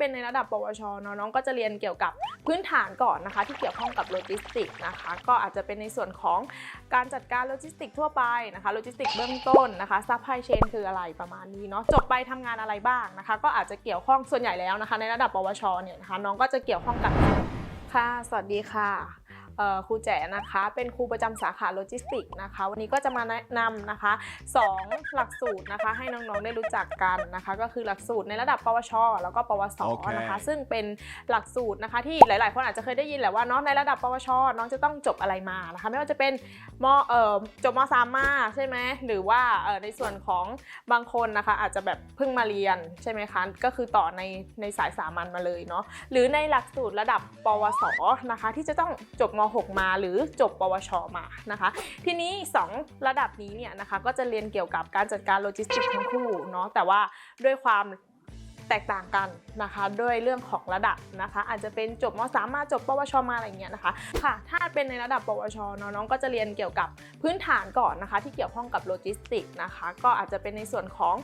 เป็นในระดับปวชเนาะน้องก็จะเรียนเกี่ยวกับพื้นฐานก่อนนะคะ ที่เกี่ยวข้องกับโลจิสติกนะคะ ก็อาจจะเป็นในส่วนของการจัดการโลจิสติกทั่วไปนะคะโลจิสติกเบื้องต้นนะคะซัพพลายเชนคืออะไรประมาณนี้เนาะจบไปทำงานอะไรบ้างนะคะ ก็อาจจะเกี่ยวข้องส่วนใหญ่แล้วนะคะ ในระดับปวชเนี่ยนะคะน้องก็จะเกี่ยวข้องกับค่ะ สวัสดีค่ะ ครูแจ๋นะคะ เป็นครูประจำสาขาโลจิสติกนะคะ วันนี้ก็จะมาแนะนำนะคะ 2 หลักสูตรนะคะ ให้น้องๆได้รู้จักกันนะคะ ก็คือหลักสูตรในระดับปวช แล้วก็ปวสโอเคนะคะ ซึ่งเป็นหลักสูตรนะคะที่หลายๆ คนอาจจะเคยได้ยินแหละว่าเนาะในระดับปวช น้องจะต้องจบอะไรมานะคะ ไม่ว่าจะเป็นมเอ่อจบมสามมาใช่ไหมหรือว่าเอ่อในส่วนของบางคนนะคะ อาจจะแบบเพิ่งมาเรียนใช่ไหมคะก็คือต่อในในสายสามัญมาเลยเนาะหรือในหลักสูตรระดับปวสนะคะ ที่จะต้องจบม .6 มา หรือจบปวชมานะคะ ทีนี้ 2 ระดับนี้เนี่ยนะคะก็จะเรียนเกี่ยวกับการจัดการโลจิสติกส์ทั้งคู่เนาะแต่ว่าด้วยความ แตกต่างกันนะคะด้วยเรื่องของระดับนะคะ อาจจะเป็นจบม .3 มาจบปวชมาอะไรเงี้ยนะคะค่ะ ถ้าเป็นในระดับปวชเนาะน้องก็จะเรียนเกี่ยวกับพื้นฐานก่อนนะคะ ที่เกี่ยวข้องกับโลจิสติกส์นะคะ ก็อาจจะเป็นในส่วนของ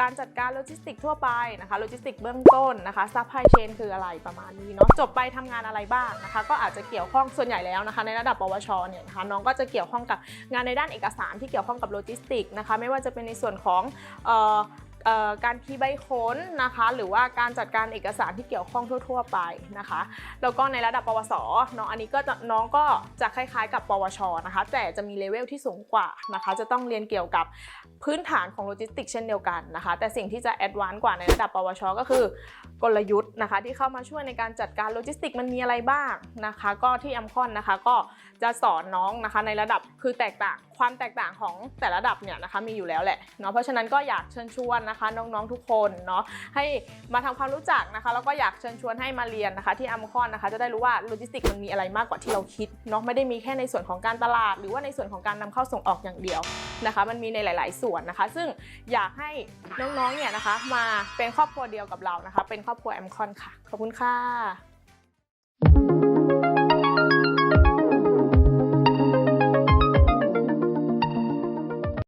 การจัดการโลจิสติกทั่วไปนะคะโลจิสติกเบื้องต้นนะคะซัพพลายเชนคืออะไรประมาณนี้เนาะจบไปทำงานอะไรบ้างนะคะ ก็อาจจะเกี่ยวข้องส่วนใหญ่แล้วนะคะ ในระดับปวชเนี่ยนะคะน้องก็จะเกี่ยวข้องกับงานในด้านเอกสารที่เกี่ยวข้องกับโลจิสติกส์นะคะ ไม่ว่าจะเป็นในส่วนของ การคีย์ใบค้นนะคะ หรือว่าการจัดการเอกสารที่เกี่ยวข้องทั่ว ๆ ไปนะคะ แล้วก็ในระดับปวสเนาะอันนี้ก็จะน้องก็จะคล้ายๆ กับปวชนะคะ แต่จะมีเลเวลที่สูงกว่านะคะ จะต้องเรียนเกี่ยวกับพื้นฐานของโลจิสติกเช่นเดียวกันนะคะ แต่สิ่งที่จะแอดวานซ์กว่าในระดับปวช ก็คือกลยุทธ์นะคะ ที่เข้ามาช่วยในการจัดการโลจิสติกมันมีอะไรบ้างนะคะ ก็ที่อัมคอนนะคะก็จะสอนน้องนะคะในระดับคือแตกต่างความแตกต่างของแต่ละระดับเนี่ยนะคะมีอยู่แล้วแหละเนาะเพราะฉะนั้นก็อยากเชิญชวนนะคะ น้องๆทุกคนเนาะให้มาทำความรู้จักนะคะ แล้วก็อยากเชิญชวนให้มาเรียนนะคะ ที่อัมคอนนะคะ จะได้รู้ว่าโลจิสติกมันมีอะไรมากกว่าที่เราคิดเนาะไม่ได้มีแค่ในส่วนของการตลาด หรือว่าในส่วนของการนำเข้าส่งออกอย่างเดียวนะคะ มันมีในหลาย ๆ ส่วนนะคะ ซึ่งอยากให้น้องๆเนี่ยนะคะ มาเป็นครอบครัวเดียวกับเรานะคะ เป็นครอบครัวแอมคอนค่ะขอบคุณค่ะ